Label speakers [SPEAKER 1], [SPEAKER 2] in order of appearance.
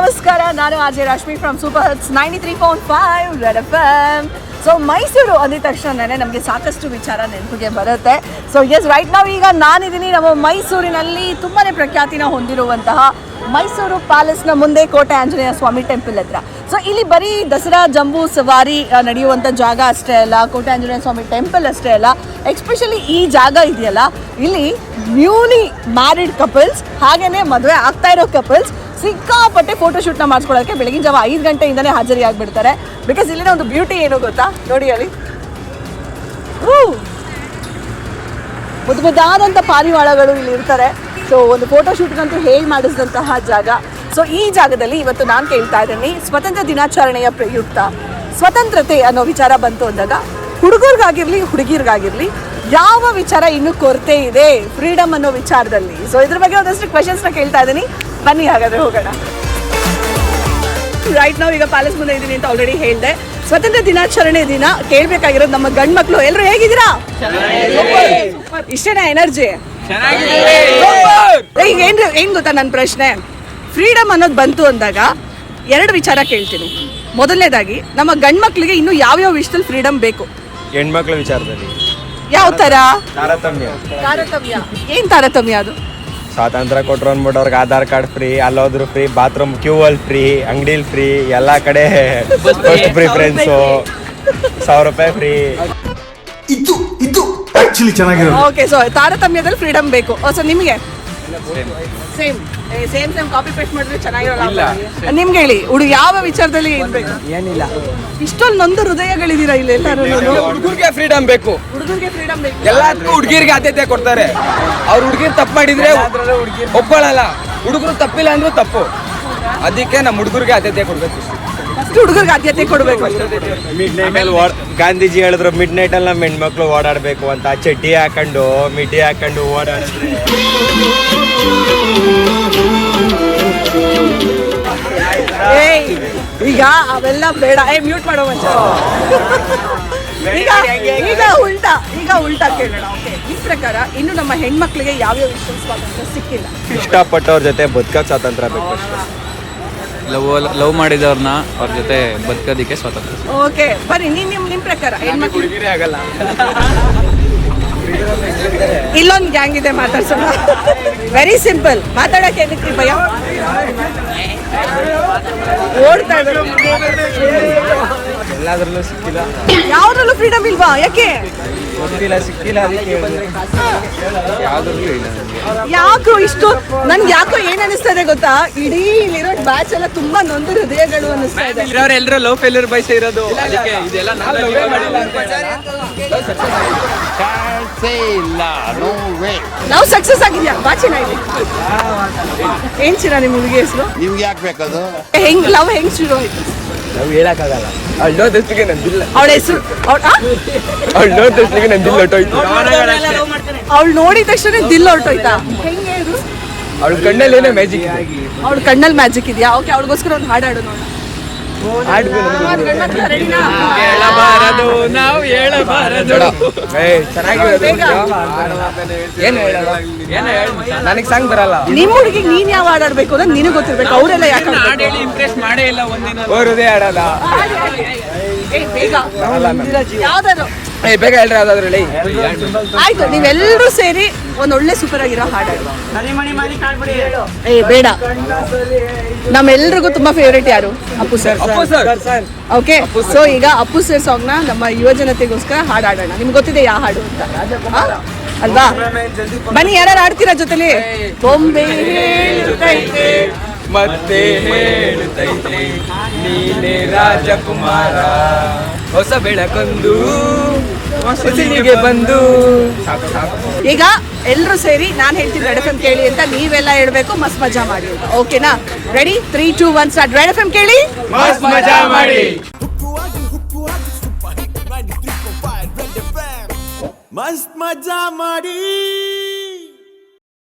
[SPEAKER 1] ನಾನು R J Rashmi from super hits ninety three point five red F M so Mysuru ಅಂದಿದ ತಕ್ಷಣನೇ ನಮಗೆ ಸಾಕಷ್ಟು ವಿಚಾರ ನೆನಪಿಗೆ ಬರುತ್ತೆ. ಸೊ ಎಸ್ ರೈಟ್ ನಾವು ಈಗ ನಾನಿದ್ದೀನಿ ನಮ್ಮ ಮೈಸೂರಿನಲ್ಲಿ ತುಂಬಾ ಪ್ರಖ್ಯಾತಿನ ಹೊಂದಿರುವಂತಹ ಮೈಸೂರು ಪ್ಯಾಲೇಸ್ನ ಮುಂದೆ ಕೋಟೆ ಆಂಜನೇಯ ಸ್ವಾಮಿ ಟೆಂಪಲ್ ಹತ್ರ. ಸೊ ಇಲ್ಲಿ ಬರೀ ದಸರಾ, ಜಂಬೂ, ಸವಾರಿ ನಡೆಯುವಂಥ ಜಾಗ ಅಷ್ಟೇ ಅಲ್ಲ, ಕೋಟೆ ಆಂಜನೇಯ ಸ್ವಾಮಿ ಟೆಂಪಲ್ ಅಷ್ಟೇ ಅಲ್ಲ ಎಕ್ಸ್ಪೆಷಲಿ ಈ ಜಾಗ ಇದೆಯಲ್ಲ, ಇಲ್ಲಿ ನ್ಯೂಲಿ ಮ್ಯಾರಿಡ್ ಕಪಲ್ಸ್ ಹಾಗೆಯೇ ಮದುವೆ ಆಗ್ತಾ ಇರೋ ಕಪಲ್ಸ್ ಸಿಕ್ಕಾಪಟ್ಟೆ ಫೋಟೋಶೂಟ್ನ ಮಾಡಿಸ್ಕೊಳ್ಳೋಕ್ಕೆ ಬೆಳಗಿನ ಜಾವ ಐದು ಗಂಟೆಯಿಂದನೇ ಹಾಜರಿ ಆಗಿಬಿಡ್ತಾರೆ ಬಿಕಾಸ್ ಇಲ್ಲಿನ ಒಂದು ಬ್ಯೂಟಿ ಏನು ಗೊತ್ತಾ? ನೋಡಿ ಅಲ್ಲಿ. ಊ! ಮುದ್ದು ಪಾರಿವಾಳಗಳು ಇಲ್ಲಿ ಇರ್ತಾರೆ. ಸೊ ಒಂದು ಫೋಟೋಶೂಟ್ಗಂತೂ ಹೇಳಿ ಮಾಡಿಸಿದಂತಹ ಜಾಗ. ಸೊ ಈ ಜಾಗದಲ್ಲಿ ಇವತ್ತು ನಾನು ಕೇಳ್ತಾ ಇದ್ದೀನಿ, ಸ್ವತಂತ್ರ ದಿನಾಚರಣೆಯ ಪ್ರಯುಕ್ತ. ಸ್ವತಂತ್ರತೆ ಅನ್ನೋ ವಿಚಾರ ಬಂತು ಅಂದಾಗ, ಹುಡುಗರಿಗಾಗಿರ್ಲಿ ಹುಡುಗಿರ್ಗಾಗಿರ್ಲಿ ಯಾವ ವಿಚಾರ ಇನ್ನೂ ಕೊರತೆ ಇದೆ? ಫ್ರೀಡಮ್ ಅನ್ನೋ ವಿಚಾರದಲ್ಲಿ. ಸೊ ಇದ್ರ ಬಗ್ಗೆ ಒಂದಷ್ಟು ಕ್ವೆಶನ್ಸ್ನ ಕೇಳ್ತಾ ಇದ್ದೀನಿ. ಬನ್ನಿ ಹಾಗಾದ್ರೆ ಹೋಗೋಣ. ರೈಟ್ ನಾವು ಈಗ ಪ್ಯಾಲೇಸ್ ಮುಂದೆ ಇದ್ದೀನಿ ಅಂತ ಆಲ್ರೆಡಿ ಹೇಳಿದೆ. ಸ್ವತಂತ್ರ ದಿನಾಚರಣೆ ದಿನ ಕೇಳ್ಬೇಕಾಗಿರೋದು ನಮ್ಮ ಗಂಡ್ ಮಕ್ಳು ಎಲ್ಲರೂ ಹೇಗಿದ್ದೀರಾ. ಇಷ್ಟೇನಾ ಎನರ್ಜಿ ಈಗ ಏನ್ ಏನ್ ಗೊತ್ತಾ ನನ್ನ ಪ್ರಶ್ನೆ? ಫ್ರೀಡಮ್ ಅನ್ನೋದು ಬಂತು ಅಂದಾಗ ಎರಡು ವಿಚಾರ ಕೇಳ್ತೀನಿ. ಮೊದಲನೇದಾಗಿ ನಮ್ಮ ಗಂಡ್ ಮಕ್ಳಿಗೆ ಇನ್ನು ಯಾವ ವಿಷಯದಲ್ಲಿ ಫ್ರೀಡಮ್ ಬೇಕು?
[SPEAKER 2] ಹೆಣ್ಮಕ್ಳ ವಿಚಾರದಲ್ಲಿ.
[SPEAKER 1] ಯಾವ ತರ?
[SPEAKER 2] ತಾರತಮ್ಯ.
[SPEAKER 1] ತಾರತಮ್ಯ. ಏನ್ ತಾರತಮ್ಯ ಅದು?
[SPEAKER 2] ಸ್ವಾತಂತ್ರ್ಯ ಕೊಟ್ರು ಅಂದ್ಬಿಟ್ಟು ಅವ್ರಿಗೆ ಆಧಾರ್ ಕಾರ್ಡ್ ಫ್ರೀ ಅಲ್ಲೋದ್ರು ಫ್ರೀ ಬಾತ್ರೂಮ್ ಕ್ಯೂ ಅಲ್ಲಿ ಫ್ರೀ ಅಂಗಡಿಲಿ ಫ್ರೀ ಎಲ್ಲ ಕಡೆ ಫಸ್ಟ್ ಪ್ರಿಫರೆನ್ಸು ಸಾವಿರ ರೂಪಾಯಿ ಫ್ರೀ.
[SPEAKER 3] ಇದು ಇದು ಆಕ್ಚುಲಿ ಚೆನ್ನಾಗಿರೋದು.
[SPEAKER 1] ಓಕೆ ಸೊ ತಾರತಮ್ಯದಲ್ಲಿ ಫ್ರೀಡಮ್ ಬೇಕು. ಸೊ ನಿಮಗೆ? Same same same copy paste ಮಾಡಿದ್ರೆ ಚೆನ್ನಾಗಿರಲ್ಲ ನಿಮ್ಗೆ ಹೇಳಿ ಹುಡುಗ ಯಾವ ವಿಚಾರದಲ್ಲಿ ಇರ್ಬೇಕು?
[SPEAKER 4] ಏನಿಲ್ಲ.
[SPEAKER 1] ಇಷ್ಟೊಂದು ನೊಂದು ಹೃದಯಗಳಿದ್ದೀರಾ ಇಲ್ಲಿ ಎಲ್ಲರೂ?
[SPEAKER 4] ಹುಡುಗರಿಗೆ ಫ್ರೀಡಮ್ ಬೇಕು.
[SPEAKER 1] ಹುಡುಗರಿಗೆ ಫ್ರೀಡಮ್ ಬೇಕು.
[SPEAKER 4] ಎಲ್ಲದಕ್ಕೂ ಹುಡುಗಿರಿಗೆ ಆದ್ಯತೆ ಕೊಡ್ತಾರೆ. ಅವ್ರು ಹುಡುಗಿರ್ ತಪ್ಪು ಮಾಡಿದ್ರೆ ಒಪ್ಪಳಲ್ಲ ಹುಡುಗರು ತಪ್ಪಿಲ್ಲ ಅಂದ್ರೂ ತಪ್ಪು. ಅದಕ್ಕೆ ನಮ್ಮ ಹುಡುಗರಿಗೆ ಆದ್ಯತೆ ಕೊಡ್ಬೇಕು.
[SPEAKER 1] ಫಸ್ಟ್ ಹುಡುಗರಿಗೆ ಆದ್ಯತೆ ಕೊಡಬೇಕು
[SPEAKER 2] ಮಿಡ್ ನೈಟ್ ಅಲ್ಲಿ ಗಾಂಧೀಜಿ ಹೇಳಿದ್ರು ಮಿಡ್ ನೈಟ್ ಅಲ್ಲಿ ನಮ್ಮ ಹೆಣ್ಮಕ್ಳು ಓಡಾಡಬೇಕು ಅಂತ ಚಡ್ಡಿ ಹಾಕೊಂಡು ಮಿಡ್ಡಿ ಹಾಕೊಂಡು ಓಡಾಡಿದ್ರೆ.
[SPEAKER 1] ಏಯ್ ಈಗ ಅವೆಲ್ಲ ಬೇಡ. ಏ ಮ್ಯೂಟ್ ಮಾಡೋ ಮಂಚ. ಈಗ ಈಗ ಉಲ್ಟಾ ಈಗ ಉಲ್ಟಾ ಕೇಳೋಣ. ಈ ಪ್ರಕಾರ ಇನ್ನು ನಮ್ಮ ಹೆಣ್ಮಕ್ಳಿಗೆ ಯಾವ್ಯಾವ ವಿಷಯ ಸ್ವಾತಂತ್ರ್ಯ ಸಿಕ್ಕಿಲ್ಲ?
[SPEAKER 2] ಇಷ್ಟಪಟ್ಟವ್ರ ಜೊತೆ ಬದುಕಕ್ಕೆ ಸ್ವಾತಂತ್ರ್ಯ ಬೇಕು ಅಷ್ಟೇ.
[SPEAKER 5] ಲವ್ ಲವ್ ಮಾಡಿದವ್ರನ್ನ ಅವ್ರ ಜೊತೆ ಬದುಕೋದಕ್ಕೆ ಸ್ವತಂತ್ರ
[SPEAKER 1] ಓಕೆ ಬರಿ ನಿಮ್ ನಿಮ್ ನಿಮ್ ಪ್ರಕಾರ ಹೆಣ್ಮಕ್ಳು
[SPEAKER 4] ಹುಡುಗಿರೇ ಆಗಲ್ಲ.
[SPEAKER 1] ಇಲ್ಲೊಂದು ಗ್ಯಾಂಗ್ ಇದೆ ಮಾತಾಡ್ಸೋಣ. ವೆರಿ ಸಿಂಪಲ್ ಮಾತಾಡಕ್ಕೆ ಏನಕ್ಕೆ ಭಯ? ಓಡ್ತಾ ಇದ್ದಾರೆ.
[SPEAKER 4] ಎಲ್ಲಾದ್ರಲ್ಲೂ ಸಿಕ್ಕಿಲ್ಲ.
[SPEAKER 1] ಯಾವ್ದ್ರಲ್ಲೂ ಫ್ರೀಡಮ್ ಇಲ್ವಾ? ಯಾಕೆ?
[SPEAKER 4] ಗೊತ್ತಿಲ್ಲ ಸಿಕ್ಕಿಲ್ಲ ಅದಕ್ಕೆ ಇಲ್ಲ
[SPEAKER 1] ಯಾಕೋ ಇಷ್ಟು ನನ್ಗೆ ಯಾಕೋ ಏನ್ ಅನಿಸ್ತದೆ ಇದೆ ಗೊತ್ತಾ? ಇಡೀ ಇಲ್ಲಿರೋ ಬ್ಯಾಚ್ ಎಲ್ಲ ತುಂಬಾ ನೊಂದು ಹೃದಯಗಳು ಅನಿಸ್ತಾ ಇದೆ.
[SPEAKER 4] ಇರೋರು ಎಲ್ಲರೂ ಲವ್ ಫೇಲ್ಯೂರ್ ಬಯಸ ಇರೋದು. ಅದಕ್ಕೆ ಇದೆಲ್ಲ
[SPEAKER 1] ನಾವು ಸಕ್ಸಸ್ ಆಗಿದ್ಯಾ ಬಾಚಿನ ಇಲ್ಲಿ ಏನ್ ಚಿರ ನಿಮ್ ಹುಡುಗಿ ಹೆಸರು
[SPEAKER 6] ನಿಮ್ಗೆ ಯಾಕೆ ಬೇಕದು
[SPEAKER 1] ಹೆಂಗ್ ಲವ್ ಹೆಂಗ್ ಶುರು ಆಯ್ತು?
[SPEAKER 4] ನಾವು ಹೇಳಕ್ಕಾಗಲ್ಲ. ಅವಳು ನೋಡಿದಷ್ಟಿಗೆ ನಂದಿಲ್ಲ
[SPEAKER 1] ಅವಳ ಹೆಸರು
[SPEAKER 4] ಅವಳು ನೋಡಿದಷ್ಟಿಗೆ ನಂದಿಲ್ಲ ಹೊಟ್ಟೋಯ್ತು
[SPEAKER 1] ಅವಳು ನೋಡಿದ ತಕ್ಷಣ ದಿಲ್ ಹೊರಟೋಯ್ತಾ?
[SPEAKER 4] ಅವಳ ಕಣ್ಣಲ್ಲಿ ಏನೋ ಮ್ಯಾಜಿಕ್
[SPEAKER 1] ಅವಳ ಕಣ್ಣಲ್ಲಿ ಮ್ಯಾಜಿಕ್ ಇದೆಯಾ? ಓಕೆ ಅವಳಿಗೋಸ್ಕರ ಒಂದು ಹಾಡು ಹಾಡು ನೋಡೋಣ.
[SPEAKER 4] ಹೇಳಬಾರದು ನಾವು ಹೇಳಬಾರದು. ಏನು ಹೇಳಲ್ಲ ಹೇಳ ನನಗೆ ಸಂಗ್ ಬರಲ್ಲ
[SPEAKER 1] ನಿಮ್ ಹುಡುಗಿಗೆ ನೀನ್ ಯಾವ ಆಡಾಡ್ಬೇಕು ಅಂದ್ರೆ ಅನ್ನೋದು ನಿನಗೆ ಗೊತ್ತಿರ್ಬೇಕು ಅವರೆಲ್ಲ ಯಾಕೆ ಆಡ್ಬೇಕು?
[SPEAKER 5] ಇಂಪ್ರೆಸ್ ಮಾಡೇ ಇಲ್ಲ ಒಂದಿನ
[SPEAKER 4] ಓರುದೇ ಆಡಲ್ಲ
[SPEAKER 1] ಯಾವ್ದಾದ್ರು
[SPEAKER 4] ಬೇಗ ಹೇಳ್ರಿ ಯಾವ್ದಾದ್ರು ಹೇಳಿ.
[SPEAKER 1] ಆಯ್ತು ನೀವೆಲ್ಲರೂ ಸೇರಿ ಒಂದ್ ಒಳ್ಳೆ ಸೂಪರ್ ಆಗಿರೋ ಹಾಡು. ಏ ಬೇಡ. ನಮ್ಮೆಲ್ರಿಗೂ ತುಂಬಾ ಫೇವ್ರೇಟ್ ಯಾರು? Appu sir
[SPEAKER 4] Appu sir
[SPEAKER 1] okay so ಈಗ ಅಪ್ಪು ಸರ್ ಸಾಂಗ್ನ ನಮ್ಮ ಯುವ ಜನತೆಗೋಸ್ಕರ ಹಾಡು ಹಾಡೋಣ ನಿಮ್ಗೆ ಗೊತ್ತಿದೆ ಯಾವ ಹಾಡು ಅಂತ. ಆ? ಅಲ್ವಾ? ಬನ್ನಿ ಯಾರು ಆಡ್ತೀರಾ ಜೊತೆಲಿ? ಬೊಂಬೆ ಹೇಳುತ್ತೈತೆ.
[SPEAKER 4] ಮತ್ತೆ ಹೇಳುತ್ತೈತೆ ನೀನೇ ರಾಜಕುಮಾರ. ಹೊಸ ಬೆಳಕೊಂದು ಹೊಸಲಿಗೆ ಬಂದು.
[SPEAKER 1] ಈಗ ಎಲ್ಲರೂ ಸೇರಿ ನಾನು ಹೇಳ್ತೀನಿ ರೆಡ್ ಎಫ್ ಎಂ ಕೇಳಿ ಅಂತ ನೀವೆಲ್ಲ ಹೇಳ್ಬೇಕು ಮಸ್ ಮಜಾ ಮಾಡಿ ಓಕೆನಾ ready three two one start red F M ಕೇಳಿ?
[SPEAKER 4] ಮಸ್ ಮಜಾ ಮಾಡಿ.
[SPEAKER 3] ಮಸ್ತ್ ಮಜಾ ಮಾಡಿ.